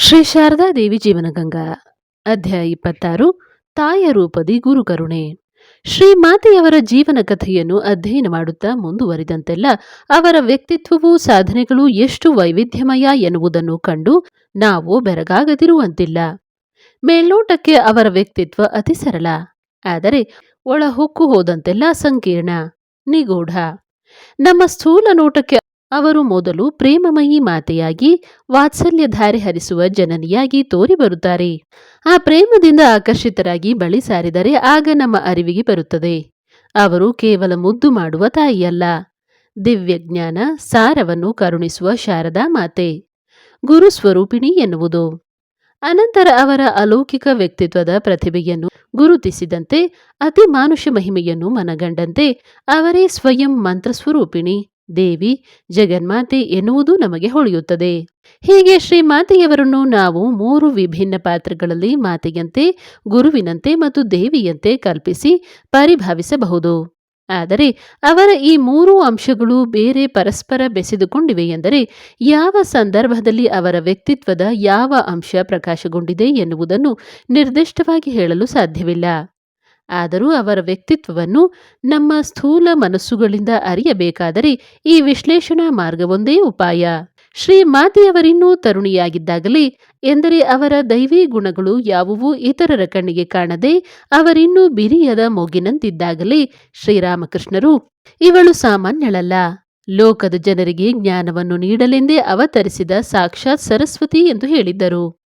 ಶ್ರೀ ಶಾರದಾ ದೇವಿ ಜೀವನಗಂಗಾ ಅಧ್ಯಾಯ ಇಪ್ಪತ್ತಾರು, ತಾಯ ರೂಪದಿ ಗುರುಕರುಣೆ ಶ್ರೀ ಮಾತೆಯವರ ಜೀವನ ಕಥೆಯನ್ನು ಅಧ್ಯಯನ ಮಾಡುತ್ತಾ ಮುಂದುವರಿದಂತೆಲ್ಲ ಅವರ ವ್ಯಕ್ತಿತ್ವವು ಸಾಧನೆಗಳು ಎಷ್ಟು ವೈವಿಧ್ಯಮಯ ಎನ್ನುವುದನ್ನು ಕಂಡು ನಾವು ಬೆರಗಾಗದಿರುವಂತಿಲ್ಲ. ಮೇಲ್ನೋಟಕ್ಕೆ ಅವರ ವ್ಯಕ್ತಿತ್ವ ಅತಿ ಸರಳ, ಆದರೆ ಒಳಹೊಕ್ಕು ಹೋದಂತೆಲ್ಲ ಸಂಕೀರ್ಣ, ನಿಗೂಢ. ನಮ್ಮ ಸ್ಥೂಲ ನೋಟಕ್ಕೆ ಅವರು ಮೊದಲು ಪ್ರೇಮಮಯಿ ಮಾತೆಯಾಗಿ ವಾತ್ಸಲ್ಯ ಧಾರೆ ಹರಿಸುವ ಜನನಿಯಾಗಿ ತೋರಿ ಬರುತ್ತಾರೆ. ಆ ಪ್ರೇಮದಿಂದ ಆಕರ್ಷಿತರಾಗಿ ಬಳಿ ಸಾರಿದರೆ ಆಗ ನಮ್ಮ ಅರಿವಿಗೆ ಬರುತ್ತದೆ. ಅವರು ಕೇವಲ ಮುದ್ದು ಮಾಡುವ ತಾಯಿಯಲ್ಲ. ದಿವ್ಯಜ್ಞಾನ, ಸಾರವನ್ನು ಕರುಣಿಸುವ ಶಾರದಾ ಮಾತೆ. ಗುರು ಸ್ವರೂಪಿಣಿ ಎನ್ನುವುದು. ಅನಂತರ ಅವರ ಅಲೌಕಿಕ ವ್ಯಕ್ತಿತ್ವದ ಪ್ರತಿಭೆಯನ್ನು ಗುರುತಿಸಿದಂತೆ, ಅತಿ ಮಾನುಷ ಮಹಿಮೆಯನ್ನು ಮನಗಂಡಂತೆ ಅವರೇ ಸ್ವಯಂ ಮಂತ್ರ ಸ್ವರೂಪಿಣಿ ದೇವಿ, ಜಗನ್ಮಾತೆ ಎನ್ನುವುದು ನಮಗೆ ಹೊಳೆಯುತ್ತದೆ. ಹೀಗೆ ಶ್ರೀಮಾತೆಯವರನ್ನು ನಾವು ಮೂರು ವಿಭಿನ್ನ ಪಾತ್ರಗಳಲ್ಲಿ ಮಾತೆಯಂತೆ, ಗುರುವಿನಂತೆ ಮತ್ತು ದೇವಿಯಂತೆ ಕಲ್ಪಿಸಿ ಪರಿಭಾವಿಸಬಹುದು. ಆದರೆ ಅವರ ಈ ಮೂರು ಅಂಶಗಳು ಬೇರೆ ಪರಸ್ಪರ ಬೆಸೆದುಕೊಂಡಿವೆ ಎಂದರೆ ಯಾವ ಸಂದರ್ಭದಲ್ಲಿ ಅವರ ವ್ಯಕ್ತಿತ್ವದ ಯಾವ ಅಂಶ ಪ್ರಕಾಶಗೊಂಡಿದೆ ಎನ್ನುವುದನ್ನು ನಿರ್ದಿಷ್ಟವಾಗಿ ಹೇಳಲು ಸಾಧ್ಯವಿಲ್ಲ. ಆದರೂ ಅವರ ವ್ಯಕ್ತಿತ್ವವನ್ನು ನಮ್ಮ ಸ್ಥೂಲ ಮನಸ್ಸುಗಳಿಂದ ಅರಿಯಬೇಕಾದರೆ ಈ ವಿಶ್ಲೇಷಣಾ ಮಾರ್ಗವೊಂದೇ ಉಪಾಯ. ಶ್ರೀ ಮಾತೆಯವರಿನ್ನೂ ತರುಣಿಯಾಗಿದ್ದಾಗಲೇ ಎಂದರೆ ಅವರ ದೈವಿ ಗುಣಗಳು ಯಾವುವೂ ಇತರರ ಕಣ್ಣಿಗೆ ಕಾಣದೆ ಅವರಿನ್ನೂ ಬಿರಿಯದ ಮೊಗಿನಂತಿದ್ದಾಗಲೇ ಶ್ರೀರಾಮಕೃಷ್ಣರು ಇವಳು ಸಾಮಾನ್ಯಳಲ್ಲ. ಲೋಕದ ಜನರಿಗೆ ಜ್ಞಾನವನ್ನು ನೀಡಲೆಂದೇ ಅವತರಿಸಿದ ಸಾಕ್ಷಾತ್ ಸರಸ್ವತಿ ಎಂದು ಹೇಳಿದ್ದರು.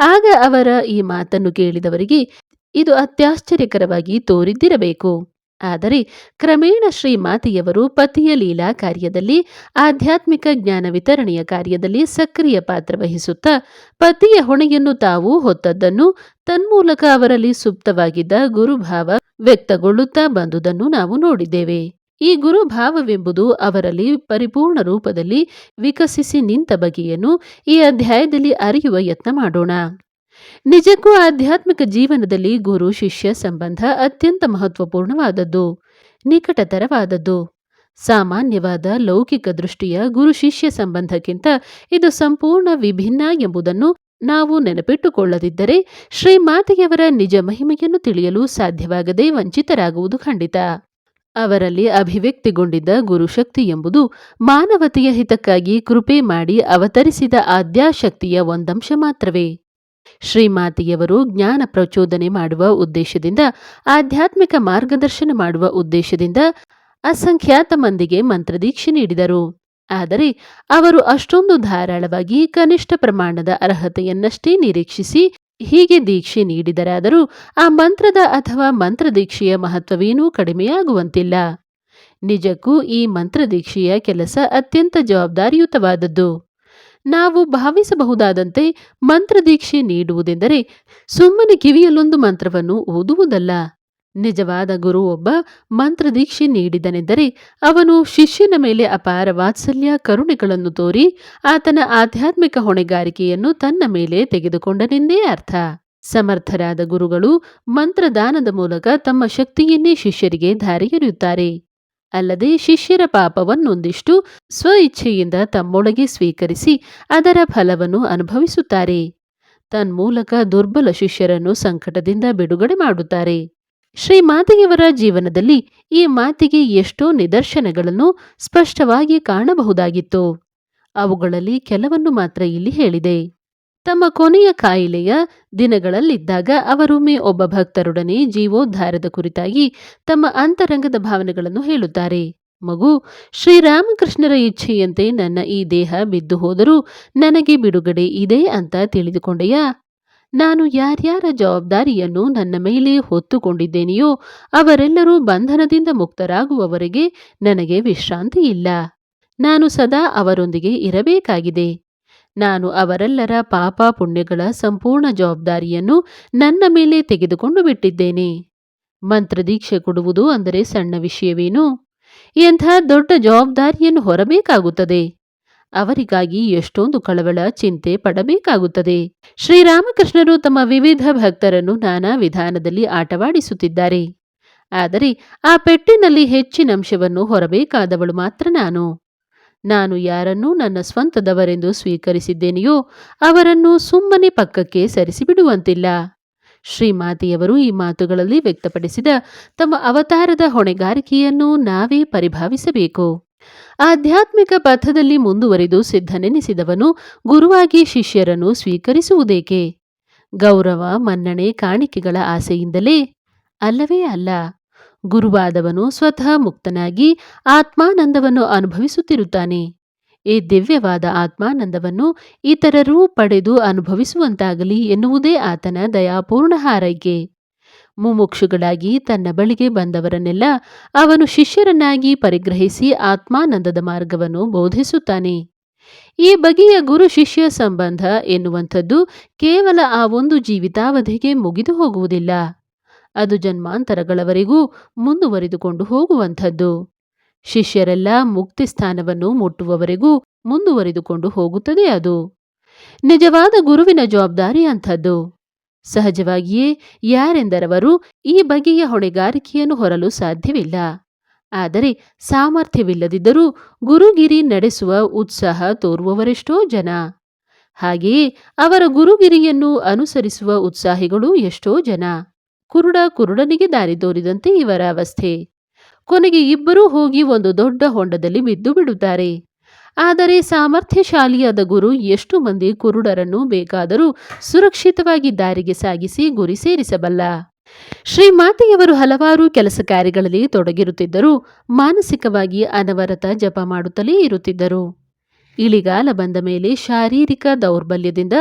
ಆಗ ಅವರ ಈ ಮಾತನ್ನು ಕೇಳಿದವರಿಗೆ ಇದು ಅತ್ಯಾಶ್ಚರ್ಯಕರವಾಗಿ ತೋರಿದ್ದಿರಬೇಕು. ಆದರೆ ಕ್ರಮೇಣ ಶ್ರೀ ಮಾತೆಯವರು ಪತಿಯ ಲೀಲಾ ಕಾರ್ಯದಲ್ಲಿ, ಆಧ್ಯಾತ್ಮಿಕ ಜ್ಞಾನ ವಿತರಣೆಯ ಕಾರ್ಯದಲ್ಲಿ ಸಕ್ರಿಯ ಪಾತ್ರ ವಹಿಸುತ್ತಾ, ಪತಿಯ ಹೊಣೆಯನ್ನು ತಾವು ಹೊತ್ತದ್ದನ್ನು ತನ್ಮೂಲಕ ಅವರಲ್ಲಿ ಸುಪ್ತವಾಗಿದ್ದ ಗುರುಭಾವ ವ್ಯಕ್ತಗೊಳ್ಳುತ್ತಾ ಬಂದುದನ್ನು ನಾವು ನೋಡಿದ್ದೇವೆ. ಈ ಗುರುಭಾವವೆಂಬುದು ಅವರಲ್ಲಿ ಪರಿಪೂರ್ಣ ರೂಪದಲ್ಲಿ ವಿಕಸಿಸಿ ನಿಂತ ಬಗೆಯನ್ನು ಈ ಅಧ್ಯಾಯದಲ್ಲಿ ಅರಿಯುವ ಯತ್ನ ಮಾಡೋಣ. ನಿಜಕ್ಕೂ ಆಧ್ಯಾತ್ಮಿಕ ಜೀವನದಲ್ಲಿ ಗುರು, ಶಿಷ್ಯ ಸಂಬಂಧ ಅತ್ಯಂತ ಮಹತ್ವಪೂರ್ಣವಾದದ್ದು, ನಿಕಟತರವಾದದ್ದು. ಸಾಮಾನ್ಯವಾದ ಲೌಕಿಕ ದೃಷ್ಟಿಯ ಗುರು, ಶಿಷ್ಯ ಸಂಬಂಧಕ್ಕಿಂತ ಇದು ಸಂಪೂರ್ಣ ವಿಭಿನ್ನ ಎಂಬುದನ್ನು ನಾವು ನೆನಪಿಟ್ಟುಕೊಳ್ಳದಿದ್ದರೆ ಶ್ರೀಮಾತೆಯವರ ನಿಜ ಮಹಿಮೆಯನ್ನು ತಿಳಿಯಲು ಸಾಧ್ಯವಾಗದೆ ವಂಚಿತರಾಗುವುದು ಖಂಡಿತ. ಅವರಲ್ಲಿ ಅಭಿವ್ಯಕ್ತಿಗೊಂಡಿದ್ದ ಗುರುಶಕ್ತಿ ಎಂಬುದು ಮಾನವತೆಯ ಹಿತಕ್ಕಾಗಿ ಕೃಪೆ ಮಾಡಿ ಅವತರಿಸಿದ ಆದ್ಯಾಶಕ್ತಿಯ ಒಂದಂಶ ಮಾತ್ರವೇ. ಶ್ರೀಮಾತೆಯವರು ಜ್ಞಾನ ಪ್ರಚೋದನೆ ಮಾಡುವ ಉದ್ದೇಶದಿಂದ, ಆಧ್ಯಾತ್ಮಿಕ ಮಾರ್ಗದರ್ಶನ ಮಾಡುವ ಉದ್ದೇಶದಿಂದ ಅಸಂಖ್ಯಾತ ಮಂದಿಗೆ ಮಂತ್ರದೀಕ್ಷೆ ನೀಡಿದರು. ಆದರೆ, ಅವರು ಅಷ್ಟೊಂದು ಧಾರಾಳವಾಗಿ ಕನಿಷ್ಠ ಪ್ರಮಾಣದ ಅರ್ಹತೆಯನ್ನಷ್ಟೇ ನಿರೀಕ್ಷಿಸಿ ಹೀಗೆ ದೀಕ್ಷೆ ನೀಡಿದರಾದರೂ ಆ ಮಂತ್ರದ ಅಥವಾ ಮಂತ್ರದೀಕ್ಷೆಯ ಮಹತ್ವವೇನೂ ಕಡಿಮೆಯಾಗುವಂತಿಲ್ಲ. ನಿಜಕ್ಕೂ ಈ ಮಂತ್ರದೀಕ್ಷೆಯ ಕೆಲಸ ಅತ್ಯಂತ ಜವಾಬ್ದಾರಿಯುತವಾದದ್ದು. ನಾವು ಭಾವಿಸಬಹುದಾದಂತೆ ಮಂತ್ರದೀಕ್ಷೆ ನೀಡುವುದೆಂದರೆ ಸುಮ್ಮನೆ ಕಿವಿಯಲ್ಲೊಂದು ಮಂತ್ರವನ್ನು ಓದುವುದಲ್ಲ. ನಿಜವಾದ ಗುರು ಒಬ್ಬ ಮಂತ್ರದೀಕ್ಷೆ ನೀಡಿದನೆಂದರೆ ಅವನು ಶಿಷ್ಯನ ಮೇಲೆ ಅಪಾರ ವಾತ್ಸಲ್ಯ, ಕರುಣೆಗಳನ್ನು ತೋರಿ ಆತನ ಆಧ್ಯಾತ್ಮಿಕ ಹೊಣೆಗಾರಿಕೆಯನ್ನು ತನ್ನ ಮೇಲೆ ತೆಗೆದುಕೊಂಡನೆಂದೇ ಅರ್ಥ. ಸಮರ್ಥರಾದ ಗುರುಗಳು ಮಂತ್ರದಾನದ ಮೂಲಕ ತಮ್ಮ ಶಕ್ತಿಯನ್ನೇ ಶಿಷ್ಯರಿಗೆ ಧಾರೆಯೆರೆಯುತ್ತಾರೆ. ಅಲ್ಲದೆ ಶಿಷ್ಯರ ಪಾಪವನ್ನೊಂದಿಷ್ಟು ಸ್ವ ಇಚ್ಛೆಯಿಂದ ತಮ್ಮೊಳಗೆ ಸ್ವೀಕರಿಸಿ ಅದರ ಫಲವನ್ನು ಅನುಭವಿಸುತ್ತಾರೆ. ತನ್ಮೂಲಕ ದುರ್ಬಲ ಶಿಷ್ಯರನ್ನು ಸಂಕಟದಿಂದ ಬಿಡುಗಡೆ ಮಾಡುತ್ತಾರೆ. ಶ್ರೀ ಮಾತೆಯವರ ಜೀವನದಲ್ಲಿ ಈ ಮಾತಿಗೆ ಎಷ್ಟೋ ನಿದರ್ಶನಗಳನ್ನು ಸ್ಪಷ್ಟವಾಗಿ ಕಾಣಬಹುದಾಗಿತ್ತು. ಅವುಗಳಲ್ಲಿ ಕೆಲವನ್ನು ಮಾತ್ರ ಇಲ್ಲಿ ಹೇಳಿದೆ. ತಮ್ಮ ಕೊನೆಯ ಕಾಯಿಲೆಯ ದಿನಗಳಲ್ಲಿದ್ದಾಗ ಅವರೊಮ್ಮೆ ಒಬ್ಬ ಭಕ್ತರೊಡನೆ ಜೀವೋದ್ಧಾರದ ಕುರಿತಾಗಿ ತಮ್ಮ ಅಂತರಂಗದ ಭಾವನೆಗಳನ್ನು ಹೇಳುತ್ತಾರೆ. ಮಗು, ಶ್ರೀರಾಮಕೃಷ್ಣರ ಇಚ್ಛೆಯಂತೆ ನನ್ನ ಈ ದೇಹ ಬಿದ್ದು ಹೋದರೂ ನನಗೆ ಬಿಡುಗಡೆ ಇದೆ ಅಂತ ತಿಳಿದುಕೊಂಡೆಯಾ? ನಾನು ಯಾರ್ಯಾರ ಜವಾಬ್ದಾರಿಯನ್ನು ನನ್ನ ಮೇಲೆ ಹೊತ್ತುಕೊಂಡಿದ್ದೇನೆಯೋ ಅವರೆಲ್ಲರೂ ಬಂಧನದಿಂದ ಮುಕ್ತರಾಗುವವರೆಗೆ ನನಗೆ ವಿಶ್ರಾಂತಿ ಇಲ್ಲ. ನಾನು ಸದಾ ಅವರೊಂದಿಗೆ ಇರಬೇಕಾಗಿದೆ. ನಾನು ಅವರೆಲ್ಲರ ಪಾಪ ಪುಣ್ಯಗಳ ಸಂಪೂರ್ಣ ಜವಾಬ್ದಾರಿಯನ್ನು ನನ್ನ ಮೇಲೆ ತೆಗೆದುಕೊಂಡು ಬಿಟ್ಟಿದ್ದೇನೆ. ಮಂತ್ರದೀಕ್ಷೆ ಕೊಡುವುದು ಅಂದರೆ ಸಣ್ಣ ವಿಷಯವೇನು? ಎಂಥ ದೊಡ್ಡ ಜವಾಬ್ದಾರಿಯನ್ನು ಹೊರಬೇಕಾಗುತ್ತದೆ. ಅವರಿಗಾಗಿ ಎಷ್ಟೊಂದು ಕಳವಳ ಚಿಂತೆ ಪಡಬೇಕಾಗುತ್ತದೆ. ಶ್ರೀರಾಮಕೃಷ್ಣರು ತಮ್ಮ ವಿವಿಧ ಭಕ್ತರನ್ನು ನಾನಾ ವಿಧಾನದಲ್ಲಿ ಆಟವಾಡಿಸುತ್ತಿದ್ದಾರೆ. ಆದರೆ ಆ ಪೆಟ್ಟಿನಲ್ಲಿ ಹೆಚ್ಚಿನ ಅಂಶವನ್ನು ಹೊರಬೇಕಾದವಳು ಮಾತ್ರ ನಾನು. ನಾನು ಯಾರನ್ನೂ ನನ್ನ ಸ್ವಂತದವರೆಂದು ಸ್ವೀಕರಿಸಿದ್ದೇನೆಯೋ ಅವರನ್ನು ಸುಮ್ಮನೆ ಪಕ್ಕಕ್ಕೆ ಸರಿಸಿಬಿಡುವಂತಿಲ್ಲ. ಶ್ರೀಮಾತೆಯವರು ಈ ಮಾತುಗಳಲ್ಲಿ ವ್ಯಕ್ತಪಡಿಸಿದ ತಮ್ಮ ಅವತಾರದ ಹೊಣೆಗಾರಿಕೆಯನ್ನು ನಾವೇ ಪರಿಭಾವಿಸಬೇಕು. ಆಧ್ಯಾತ್ಮಿಕ ಪಥದಲ್ಲಿ ಮುಂದುವರಿದು ಸಿದ್ಧನೆನಿಸಿದವನು ಗುರುವಾಗಿ ಶಿಷ್ಯರನ್ನು ಸ್ವೀಕರಿಸುವುದೇಕೆ? ಗೌರವ, ಮನ್ನಣೆ, ಕಾಣಿಕೆಗಳ ಆಸೆಯಿಂದಲೇ? ಅಲ್ಲವೇ ಅಲ್ಲ. ಗುರುವಾದವನು ಸ್ವತಃ ಮುಕ್ತನಾಗಿ ಆತ್ಮಾನಂದವನ್ನು ಅನುಭವಿಸುತ್ತಿರುತ್ತಾನೆ. ಈ ದಿವ್ಯವಾದ ಆತ್ಮಾನಂದವನ್ನು ಇತರರೂ ಪಡೆದು ಅನುಭವಿಸುವಂತಾಗಲಿ ಎನ್ನುವುದೇ ಆತನ ದಯಾಪೂರ್ಣ ಹಾರೈಕೆ. ಮುಮುಕ್ಷುಗಳಾಗಿ ತನ್ನ ಬಳಿಗೆ ಬಂದವರನ್ನೆಲ್ಲ ಅವನು ಶಿಷ್ಯರನ್ನಾಗಿ ಪರಿಗ್ರಹಿಸಿ ಆತ್ಮಾನಂದದ ಮಾರ್ಗವನ್ನು ಬೋಧಿಸುತ್ತಾನೆ. ಈ ಬಗೆಯ ಗುರು ಶಿಷ್ಯ ಸಂಬಂಧ ಎನ್ನುವಂಥದ್ದು ಕೇವಲ ಆ ಒಂದು ಜೀವಿತಾವಧಿಗೆ ಮುಗಿದು ಹೋಗುವುದಿಲ್ಲ. ಅದು ಜನ್ಮಾಂತರಗಳವರೆಗೂ ಮುಂದುವರಿದುಕೊಂಡು ಹೋಗುವಂಥದ್ದು. ಶಿಷ್ಯರೆಲ್ಲ ಮುಕ್ತಿ ಸ್ಥಾನವನ್ನು ಮುಟ್ಟುವವರೆಗೂ ಮುಂದುವರಿದುಕೊಂಡು ಹೋಗುತ್ತದೆ ಅದು. ನಿಜವಾದ ಗುರುವಿನ ಜವಾಬ್ದಾರಿ ಅಂಥದ್ದು. ಸಹಜವಾಗಿಯೇ ಯಾರೆಂದರವರು ಈ ಬಗೆಯ ಹೊಣೆಗಾರಿಕೆಯನ್ನು ಹೊರಲು ಸಾಧ್ಯವಿಲ್ಲ. ಆದರೆ ಸಾಮರ್ಥ್ಯವಿಲ್ಲದಿದ್ದರೂ ಗುರುಗಿರಿ ನಡೆಸುವ ಉತ್ಸಾಹ ತೋರುವವರೆಷ್ಟೋ ಜನ. ಹಾಗೆಯೇ ಅವರ ಗುರುಗಿರಿಯನ್ನು ಅನುಸರಿಸುವ ಉತ್ಸಾಹಿಗಳು ಎಷ್ಟೋ ಜನ. ಕುರುಡ ಕುರುಡನಿಗೆ ದಾರಿ ತೋರಿದಂತೆ ಇವರ ಅವಸ್ಥೆ. ಕೊನೆಗೆ ಇಬ್ಬರೂ ಹೋಗಿ ಒಂದು ದೊಡ್ಡ ಹೊಂಡದಲ್ಲಿ ಬಿದ್ದು ಬಿಡುತ್ತಾರೆ. ಆದರೆ ಸಾಮರ್ಥ್ಯಶಾಲಿಯಾದ ಗುರು ಎಷ್ಟು ಮಂದಿ ಕುರುಡರನ್ನು ಬೇಕಾದರೂ ಸುರಕ್ಷಿತವಾಗಿ ದಾರಿಗೆ ಸಾಗಿಸಿ ಗುರಿ ಸೇರಿಸಬಲ್ಲ. ಶ್ರೀಮಾತೆಯವರು ಹಲವಾರು ಕೆಲಸ ಕಾರ್ಯಗಳಲ್ಲಿ ತೊಡಗಿರುತ್ತಿದ್ದರೂ ಮಾನಸಿಕವಾಗಿ ಅನವರತ ಜಪ ಮಾಡುತ್ತಲೇ ಇರುತ್ತಿದ್ದರು. ಇಳಿಗಾಲ ಬಂದ ಮೇಲೆ ಶಾರೀರಿಕ ದೌರ್ಬಲ್ಯದಿಂದ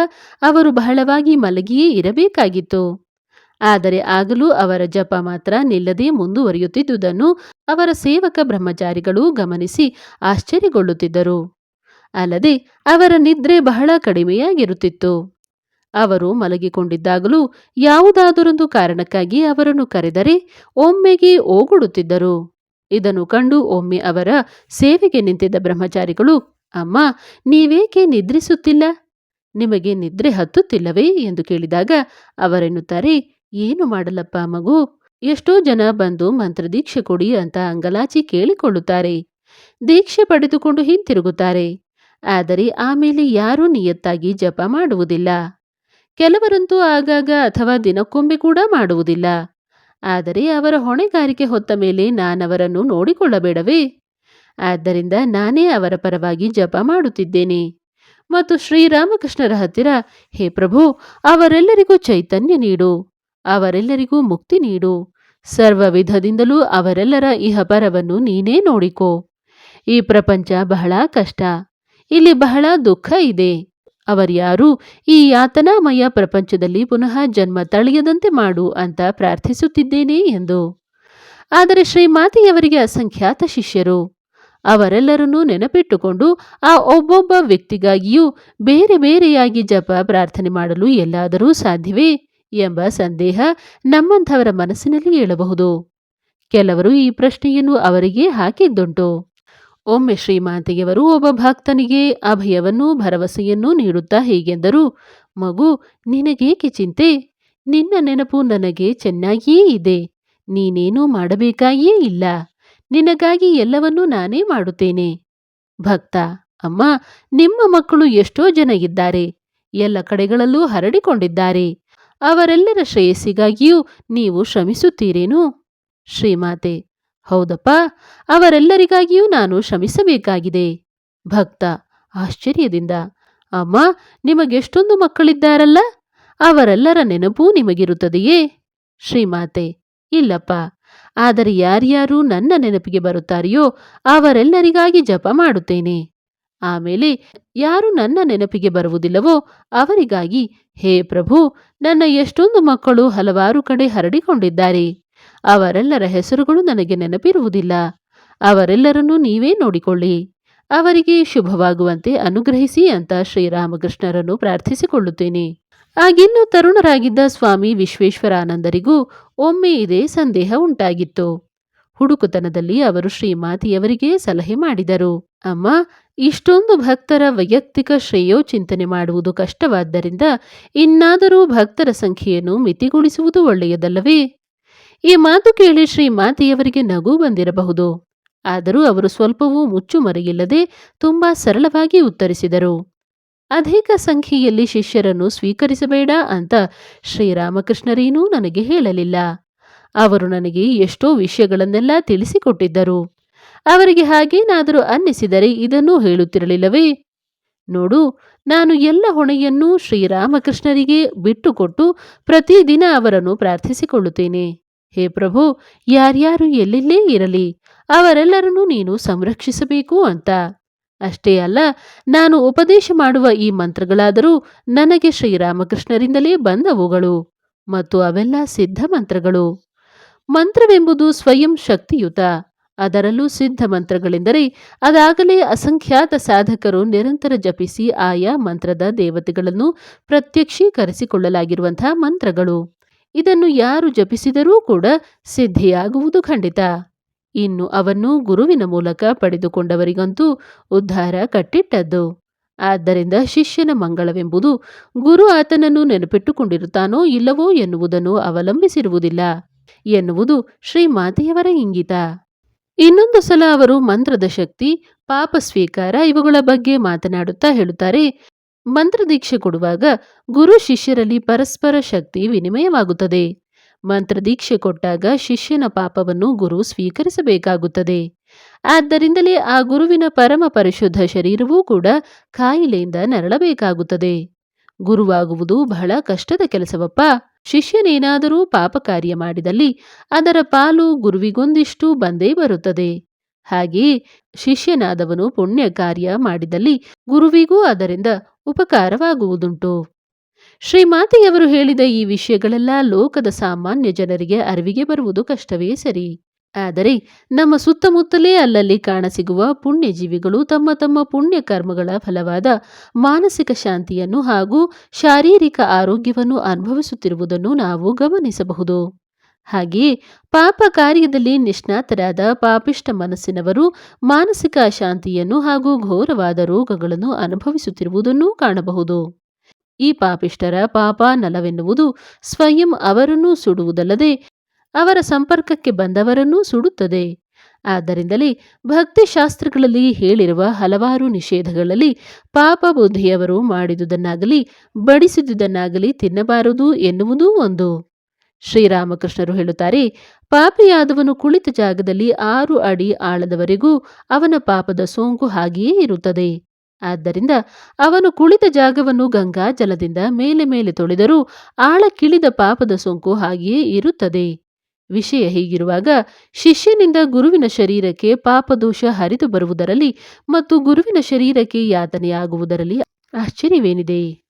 ಅವರು ಬಹಳವಾಗಿ ಮಲಗಿಯೇ ಇರಬೇಕಾಗಿತ್ತು. ಆದರೆ ಆಗಲೂ ಅವರ ಜಪ ಮಾತ್ರ ನಿಲ್ಲದೆ ಮುಂದುವರಿಯುತ್ತಿದ್ದುದನ್ನು ಅವರ ಸೇವಕ ಬ್ರಹ್ಮಚಾರಿಗಳು ಗಮನಿಸಿ ಆಶ್ಚರ್ಯಗೊಳ್ಳುತ್ತಿದ್ದರು. ಅಲ್ಲದೆ ಅವರ ನಿದ್ರೆ ಬಹಳ ಕಡಿಮೆಯಾಗಿರುತ್ತಿತ್ತು. ಅವರು ಮಲಗಿಕೊಂಡಿದ್ದಾಗಲೂ ಯಾವುದಾದರೊಂದು ಕಾರಣಕ್ಕಾಗಿ ಅವರನ್ನು ಕರೆದರೆ ಒಮ್ಮೆಗೆ ಓಗೊಡುತ್ತಿದ್ದರು. ಇದನ್ನು ಕಂಡು ಒಮ್ಮೆ ಅವರ ಸೇವೆಗೆ ನಿಂತಿದ್ದ ಬ್ರಹ್ಮಚಾರಿಗಳು, ಅಮ್ಮ, ನೀವೇಕೆ ನಿದ್ರಿಸುತ್ತಿಲ್ಲ? ನಿಮಗೆ ನಿದ್ರೆ ಹತ್ತುತ್ತಿಲ್ಲವೇ? ಎಂದು ಕೇಳಿದಾಗ ಅವರೆನ್ನುತ್ತಾರೆ ಏನು ಮಾಡಲಪ್ಪ ಮಗು? ಎಷ್ಟೋ ಜನ ಬಂದು ಮಂತ್ರದೀಕ್ಷೆ ಕೊಡಿ ಅಂತ ಅಂಗಲಾಚಿ ಕೇಳಿಕೊಳ್ಳುತ್ತಾರೆ. ದೀಕ್ಷೆ ಪಡೆದುಕೊಂಡು ಹಿಂತಿರುಗುತ್ತಾರೆ. ಆದರೆ ಆಮೇಲೆ ಯಾರೂ ನಿಯತ್ತಾಗಿ ಜಪ ಮಾಡುವುದಿಲ್ಲ. ಕೆಲವರಂತೂ ಆಗಾಗ ಅಥವಾ ದಿನಕ್ಕೊಮ್ಮೆ ಕೂಡ ಮಾಡುವುದಿಲ್ಲ. ಆದರೆ ಅವರ ಹೊಣೆಗಾರಿಕೆ ಹೊತ್ತ ಮೇಲೆ ನಾನವರನ್ನು ನೋಡಿಕೊಳ್ಳಬೇಡವೇ? ಆದ್ದರಿಂದ ನಾನೇ ಅವರ ಪರವಾಗಿ ಜಪ ಮಾಡುತ್ತಿದ್ದೇನೆ. ಮತ್ತು ಶ್ರೀರಾಮಕೃಷ್ಣರ ಹತ್ತಿರ, ಹೇ ಪ್ರಭು, ಅವರೆಲ್ಲರಿಗೂ ಚೈತನ್ಯ ನೀಡು. ಅವರೆಲ್ಲರಿಗೂ ಮುಕ್ತಿ ನೀಡು. ಸರ್ವ ವಿಧದಿಂದಲೂ ಅವರೆಲ್ಲರ ಇಹಪರವನ್ನು ನೀನೇ ನೋಡಿಕೋ. ಈ ಪ್ರಪಂಚ ಬಹಳ ಕಷ್ಟ. ಇಲ್ಲಿ ಬಹಳ ದುಃಖ ಇದೆ. ಅವರ್ಯಾರೂ ಈ ಯಾತನಾಮಯ ಪ್ರಪಂಚದಲ್ಲಿ ಪುನಃ ಜನ್ಮ ತಳೆಯದಂತೆ ಮಾಡು ಅಂತ ಪ್ರಾರ್ಥಿಸುತ್ತಿದ್ದೇನೆ ಎಂದು. ಆದರೆ ಶ್ರೀಮಾತೆಯವರಿಗೆ ಅಸಂಖ್ಯಾತ ಶಿಷ್ಯರು. ಅವರೆಲ್ಲರನ್ನೂ ನೆನಪಿಟ್ಟುಕೊಂಡು ಆ ಒಬ್ಬೊಬ್ಬ ವ್ಯಕ್ತಿಗಾಗಿಯೂ ಬೇರೆ ಬೇರೆಯಾಗಿ ಜಪ ಪ್ರಾರ್ಥನೆ ಮಾಡಲು ಎಲ್ಲಾದರೂ ಸಾಧ್ಯವೇ? ಎಂಬ ಸಂದೇಹ ನಮ್ಮಂಥವರ ಮನಸ್ಸಿನಲ್ಲಿ ಏಳಬಹುದು. ಕೆಲವರು ಈ ಪ್ರಶ್ನೆಯನ್ನು ಅವರಿಗೆ ಹಾಕಿದ್ದುಂಟು. ಒಮ್ಮೆ ಶ್ರೀಮಾತೆಯವರು ಒಬ್ಬ ಭಕ್ತನಿಗೆ ಅಭಯವನ್ನೂ, ಭರವಸೆಯನ್ನೂ ನೀಡುತ್ತಾ ಹೀಗೆಂದರು, ಮಗು, ನಿನಗೇಕೆ ಚಿಂತೆ? ನಿನ್ನ ನೆನಪು ನನಗೆ ಚೆನ್ನಾಗಿಯೇ ಇದೆ. ನೀನೇನೂ ಮಾಡಬೇಕಾಗಿಯೇ ಇಲ್ಲ. ನಿನಗಾಗಿ ಎಲ್ಲವನ್ನೂ ನಾನೇ ಮಾಡುತ್ತೇನೆ. ಭಕ್ತ, ಅಮ್ಮ, ನಿಮ್ಮ ಮಕ್ಕಳು ಎಷ್ಟೋ ಜನ ಇದ್ದಾರೆ. ಎಲ್ಲ ಕಡೆಗಳಲ್ಲೂ ಹರಡಿಕೊಂಡಿದ್ದಾರೆ. ಅವರೆಲ್ಲರ ಶ್ರೇಯಸ್ಸಿಗಾಗಿಯೂ ನೀವು ಶ್ರಮಿಸುತ್ತೀರೇನು? ಶ್ರೀಮಾತೆ, ಹೌದಪ್ಪ, ಅವರೆಲ್ಲರಿಗಾಗಿಯೂ ನಾನು ಶ್ರಮಿಸಬೇಕಾಗಿದೆ. ಭಕ್ತ, ಆಶ್ಚರ್ಯದಿಂದ, ಅಮ್ಮ ನಿಮಗೆಷ್ಟೊಂದು ಮಕ್ಕಳಿದ್ದಾರಲ್ಲ? ಅವರೆಲ್ಲರ ನೆನಪೂ ನಿಮಗಿರುತ್ತದೆಯೇ? ಶ್ರೀಮಾತೆ, ಇಲ್ಲಪ್ಪ, ಆದರೆ ಯಾರ್ಯಾರು ನನ್ನ ನೆನಪಿಗೆ ಬರುತ್ತಾರೆಯೋ ಅವರೆಲ್ಲರಿಗಾಗಿ ಜಪ ಮಾಡುತ್ತೇನೆ. ಆಮೇಲೆ ಯಾರು ನನ್ನ ನೆನಪಿಗೆ ಬರುವುದಿಲ್ಲವೋ ಅವರಿಗಾಗಿ, ಹೇ ಪ್ರಭು ನನ್ನ ಎಷ್ಟೊಂದು ಮಕ್ಕಳು ಹಲವಾರು ಕಡೆ ಹರಡಿಕೊಂಡಿದ್ದಾರೆ. ಅವರೆಲ್ಲರ ಹೆಸರುಗಳು ನನಗೆ ನೆನಪಿರುವುದಿಲ್ಲ. ಅವರೆಲ್ಲರನ್ನೂ ನೀವೇ ನೋಡಿಕೊಳ್ಳಿ. ಅವರಿಗೆ ಶುಭವಾಗುವಂತೆ ಅನುಗ್ರಹಿಸಿ ಅಂತ ಶ್ರೀರಾಮಕೃಷ್ಣರನ್ನು ಪ್ರಾರ್ಥಿಸಿಕೊಳ್ಳುತ್ತೇನೆ. ಆಗಿನ್ನೂ ತರುಣರಾಗಿದ್ದ ಸ್ವಾಮಿ ವಿಶ್ವೇಶ್ವರಾನಂದರಿಗೂ ಒಮ್ಮೆ ಇದೇ ಸಂದೇಹ ಉಂಟಾಗಿತ್ತು. ಹುಡುಕುತನದಲ್ಲಿ ಅವರು ಶ್ರೀಮಾತಿಯವರಿಗೆ ಸಲಹೆ ಮಾಡಿದರು. ಅಮ್ಮ ಇಷ್ಟೊಂದು ಭಕ್ತರ ವೈಯಕ್ತಿಕ ಶ್ರೇಯೋ ಚಿಂತನೆ ಮಾಡುವುದು ಕಷ್ಟವಾದ್ದರಿಂದ ಇನ್ನಾದರೂ ಭಕ್ತರ ಸಂಖ್ಯೆಯನ್ನು ಮಿತಿಗೊಳಿಸುವುದು ಒಳ್ಳೆಯದಲ್ಲವೇ? ಈ ಮಾತು ಕೇಳಿ ಶ್ರೀ ಮಾತೆಯವರಿಗೆ ನಗು ಬಂದಿರಬಹುದು. ಆದರೂ ಅವರು ಸ್ವಲ್ಪವೂ ಮುಚ್ಚುಮರೆಯಿಲ್ಲದೆ ತುಂಬಾ ಸರಳವಾಗಿ ಉತ್ತರಿಸಿದರು. ಅಧಿಕ ಸಂಖ್ಯೆಯಲ್ಲಿ ಶಿಷ್ಯರನ್ನು ಸ್ವೀಕರಿಸಬೇಡ ಅಂತ ಶ್ರೀರಾಮಕೃಷ್ಣರೇನೂ ನನಗೆ ಹೇಳಲಿಲ್ಲ. ಅವರು ನನಗೆ ಎಷ್ಟೋ ವಿಷಯಗಳನ್ನೆಲ್ಲ ತಿಳಿಸಿಕೊಟ್ಟಿದ್ದರು. ಅವರಿಗೆ ಹಾಗೇನಾದರೂ ಅನ್ನಿಸಿದರೆ ಇದನ್ನೂ ಹೇಳುತ್ತಿರಲಿಲ್ಲವೇ? ನೋಡು, ನಾನು ಎಲ್ಲ ಹೊಣೆಯನ್ನೂ ಶ್ರೀರಾಮಕೃಷ್ಣರಿಗೆ ಬಿಟ್ಟುಕೊಟ್ಟು ಪ್ರತಿದಿನ ಅವರನ್ನು ಪ್ರಾರ್ಥಿಸಿಕೊಳ್ಳುತ್ತೇನೆ. ಹೇ ಪ್ರಭು, ಯಾರ್ಯಾರು ಎಲ್ಲೆಲ್ಲೇ ಇರಲಿ, ಅವರೆಲ್ಲರನ್ನೂ ನೀನು ಸಂರಕ್ಷಿಸಬೇಕು ಅಂತ. ಅಷ್ಟೇ ಅಲ್ಲ, ನಾನು ಉಪದೇಶ ಮಾಡುವ ಈ ಮಂತ್ರಗಳಾದರೂ ನನಗೆ ಶ್ರೀರಾಮಕೃಷ್ಣರಿಂದಲೇ ಬಂದವುಗಳು ಮತ್ತು ಅವೆಲ್ಲ ಸಿದ್ಧ ಮಂತ್ರಗಳು. ಮಂತ್ರವೆಂಬುದು ಸ್ವಯಂ ಶಕ್ತಿಯುತ. ಅದರಲ್ಲೂ ಸಿದ್ಧ ಮಂತ್ರಗಳೆಂದರೆ, ಅದಾಗಲೇ ಅಸಂಖ್ಯಾತ ಸಾಧಕರು ನಿರಂತರ ಜಪಿಸಿ ಆಯಾ ಮಂತ್ರದ ದೇವತೆಗಳನ್ನು ಪ್ರತ್ಯಕ್ಷೀಕರಿಸಿಕೊಳ್ಳಲಾಗಿರುವಂತಹ ಮಂತ್ರಗಳು. ಇದನ್ನು ಯಾರು ಜಪಿಸಿದರೂ ಕೂಡ ಸಿದ್ಧಿಯಾಗುವುದು ಖಂಡಿತ. ಇನ್ನು ಅವನ್ನು ಗುರುವಿನ ಮೂಲಕ ಪಡೆದುಕೊಂಡವರಿಗಂತೂ ಉದ್ಧಾರ ಕಟ್ಟಿಟ್ಟದ್ದು. ಆದ್ದರಿಂದ ಶಿಷ್ಯನ ಮಂಗಳವೆಂಬುದು ಗುರು ಆತನನ್ನು ನೆನಪಿಟ್ಟುಕೊಂಡಿರುತ್ತಾನೋ ಇಲ್ಲವೋ ಎನ್ನುವುದನ್ನು ಅವಲಂಬಿಸಿರುವುದಿಲ್ಲ ಎನ್ನುವುದು ಶ್ರೀಮಾತೆಯವರ ಇಂಗಿತ. ಇನ್ನೊಂದು ಸಲ ಅವರು ಮಂತ್ರದ ಶಕ್ತಿ, ಪಾಪ ಸ್ವೀಕಾರ ಇವುಗಳ ಬಗ್ಗೆ ಮಾತನಾಡುತ್ತಾ ಹೇಳುತ್ತಾರೆ. ಮಂತ್ರದೀಕ್ಷೆ ಕೊಡುವಾಗ ಗುರು ಶಿಷ್ಯರಲ್ಲಿ ಪರಸ್ಪರ ಶಕ್ತಿ ವಿನಿಮಯವಾಗುತ್ತದೆ. ಮಂತ್ರದೀಕ್ಷೆ ಕೊಟ್ಟಾಗ ಶಿಷ್ಯನ ಪಾಪವನ್ನು ಗುರು ಸ್ವೀಕರಿಸಬೇಕಾಗುತ್ತದೆ. ಆದ್ದರಿಂದಲೇ ಆ ಗುರುವಿನ ಪರಮ ಪರಿಶುದ್ಧ ಶರೀರವೂ ಕೂಡ ಕಾಯಿಲೆಯಿಂದ ನರಳಬೇಕಾಗುತ್ತದೆ. ಗುರುವಾಗುವುದು ಬಹಳ ಕಷ್ಟದ ಕೆಲಸವಪ್ಪ. ಶಿಷ್ಯನೇನಾದರೂ ಪಾಪ ಕಾರ್ಯ ಮಾಡಿದಲ್ಲಿ ಅದರ ಪಾಲು ಗುರುವಿಗೊಂದಿಷ್ಟು ಬಂದೇ ಬರುತ್ತದೆ. ಹಾಗೆಯೇ ಶಿಷ್ಯನಾದವನು ಪುಣ್ಯ ಕಾರ್ಯ ಮಾಡಿದಲ್ಲಿ ಗುರುವಿಗೂ ಅದರಿಂದ ಉಪಕಾರವಾಗುವುದುಂಟು. ಶ್ರೀಮಾತೆಯವರು ಹೇಳಿದ ಈ ವಿಷಯಗಳೆಲ್ಲ ಲೋಕದ ಸಾಮಾನ್ಯ ಜನರಿಗೆ ಅರಿವಿಗೆ ಬರುವುದು ಕಷ್ಟವೇ ಸರಿ. ಆದರೆ ನಮ್ಮ ಸುತ್ತಮುತ್ತಲೇ ಅಲ್ಲಲ್ಲಿ ಕಾಣಸಿಗುವ ಪುಣ್ಯಜೀವಿಗಳು ತಮ್ಮ ತಮ್ಮ ಪುಣ್ಯ ಕರ್ಮಗಳ ಫಲವಾದ ಮಾನಸಿಕ ಶಾಂತಿಯನ್ನು ಹಾಗೂ ಶಾರೀರಿಕ ಆರೋಗ್ಯವನ್ನು ಅನುಭವಿಸುತ್ತಿರುವುದನ್ನು ನಾವು ಗಮನಿಸಬಹುದು. ಹಾಗೆಯೇ ಪಾಪ ಕಾರ್ಯದಲ್ಲಿ ನಿಷ್ಣಾತರಾದ ಪಾಪಿಷ್ಟ ಮನಸ್ಸಿನವರು ಮಾನಸಿಕ ಅಶಾಂತಿಯನ್ನು ಹಾಗೂ ಘೋರವಾದ ರೋಗಗಳನ್ನು ಅನುಭವಿಸುತ್ತಿರುವುದನ್ನು ಕಾಣಬಹುದು. ಈ ಪಾಪಿಷ್ಟರ ಪಾಪ ನಲವೆನ್ನುವುದು ಸ್ವಯಂ ಅವರನ್ನೂ ಸುಡುವುದಲ್ಲದೆ ಅವರ ಸಂಪರ್ಕಕ್ಕೆ ಬಂದವರನ್ನೂ ಸುಡುತ್ತದೆ. ಆದ್ದರಿಂದಲೇ ಭಕ್ತಿಶಾಸ್ತ್ರಗಳಲ್ಲಿ ಹೇಳಿರುವ ಹಲವಾರು ನಿಷೇಧಗಳಲ್ಲಿ ಪಾಪ ಬುದ್ಧಿಯವರು ಮಾಡಿದುದನ್ನಾಗಲಿ, ಬಡಿಸಿದುದನ್ನಾಗಲಿ ತಿನ್ನಬಾರದು ಎನ್ನುವುದೂ ಒಂದು. ಶ್ರೀರಾಮಕೃಷ್ಣರು ಹೇಳುತ್ತಾರೆ, ಪಾಪಿಯಾದವನು ಕುಳಿತ ಜಾಗದಲ್ಲಿ ಆರು ಅಡಿ ಆಳದವರೆಗೂ ಅವನ ಪಾಪದ ಸೋಂಕು ಹಾಗೆಯೇ ಇರುತ್ತದೆ. ಆದ್ದರಿಂದ ಅವನು ಕುಳಿತ ಜಾಗವನ್ನು ಗಂಗಾ ಜಲದಿಂದ ಮೇಲೆ ಮೇಲೆ ತೊಳೆದರೂ ಆಳಕ್ಕಿಳಿದ ಪಾಪದ ಸೋಂಕು ಹಾಗೆಯೇ ಇರುತ್ತದೆ. ವಿಷಯ ಹೀಗಿರುವಾಗ ಶಿಷ್ಯನಿಂದ ಗುರುವಿನ ಶರೀರಕ್ಕೆ ಪಾಪದೋಷ ಹರಿದು ಬರುವುದರಲ್ಲಿ ಮತ್ತು ಗುರುವಿನ ಶರೀರಕ್ಕೆ ಯಾತನೆಯಾಗುವುದರಲ್ಲಿ ಆಶ್ಚರ್ಯವೇನಿದೆ?